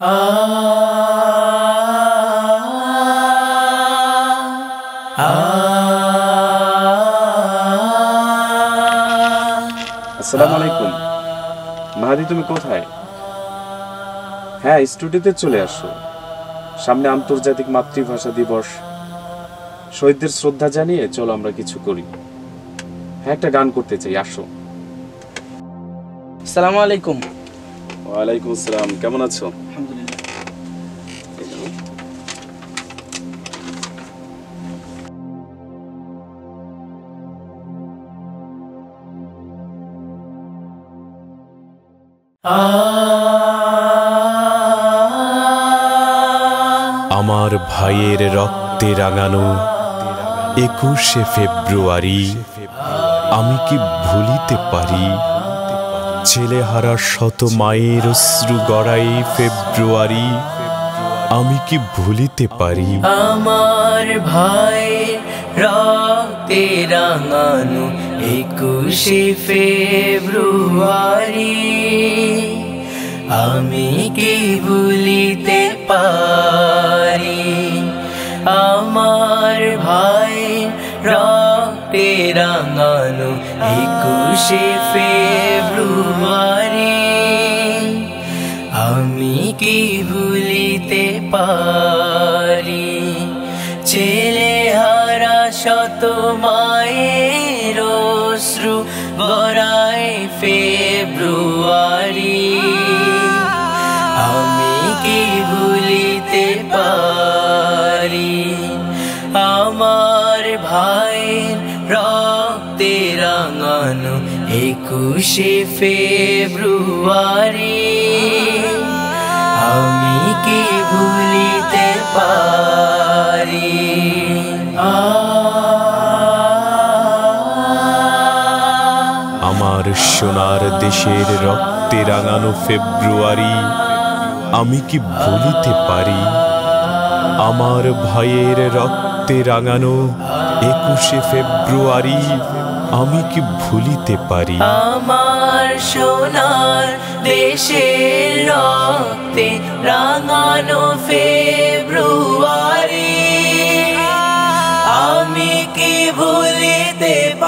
আসসালামু আলাইকুম। মাহাদি তুমি কোথায়? হ্যাঁ স্টুডিওতে চলে আসো। সামনে আন্তর্জাতিক মাতৃভাষা দিবস। শহীদদের শ্রদ্ধা জানিয়ে চলো আমরা কিছু করি। হ্যাঁ একটা গান করতে চাই আসো। সালামু আলাইকুম। ওয়ালাইকুম আসসালাম কেমন আছো? আমার ভাইয়ের রক্তে রাঙানো একুশে ফেব্রুয়ারি আমি কি ভুলিতে পারি ছেলেহারা শত মায়ের অশ্রু গড়াই ফেব্রুয়ারি আমি কি ভুলিতে পারি আমার ভাই রক্তে রাঙানো একুশে ফেব্রুয়ারি আমি কি ভুলিতে পারি? আমার ভাই রক্তে রাঙানো একুশে ফেব্রুয়ারি। আমি কি ভুলিতে পারি? ছেলে হারা শত মায়ের অশ্রু গড়ায় ফেব্রুয়ারি। কি ভুলিতে পারি। আমার ভাই রক্তে রাঙানো একুশে ফেব্রুয়ারি। আমি কি ভুলিতে পারি? আমার সোনার দেশের রক্তে রাঙানো ফেব্রুয়ারি আমি কি ভুলিতে পারি? আমার ভাইয়ের রক্তে রাঙানো একুশে ফেব্রুয়ারি, আমি কি ভুলিতে পারি? আমার সোনার দেশের রক্তে রাঙানো ফেব্রুয়ারি, আমি কি ভুলিতে পারি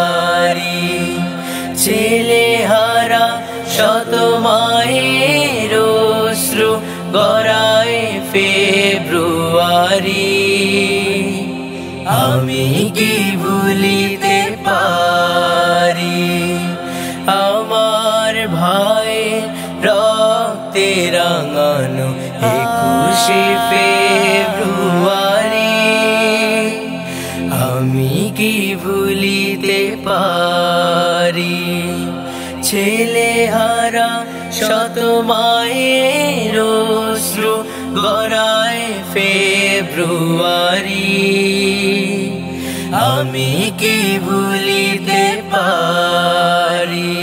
গড়ায় ফেব্রুয়ারি। আমি কি ভুলিতে পারি? আমার ভাই রক্তে রাঙানো একুশে ফেব্রুয়ারি। আমি কি ভুলিতে পারি? ছেলে হারা শত মায়ের গড়ায় ফেব্রুয়ারি। আমি কি ভুলিতে পারি?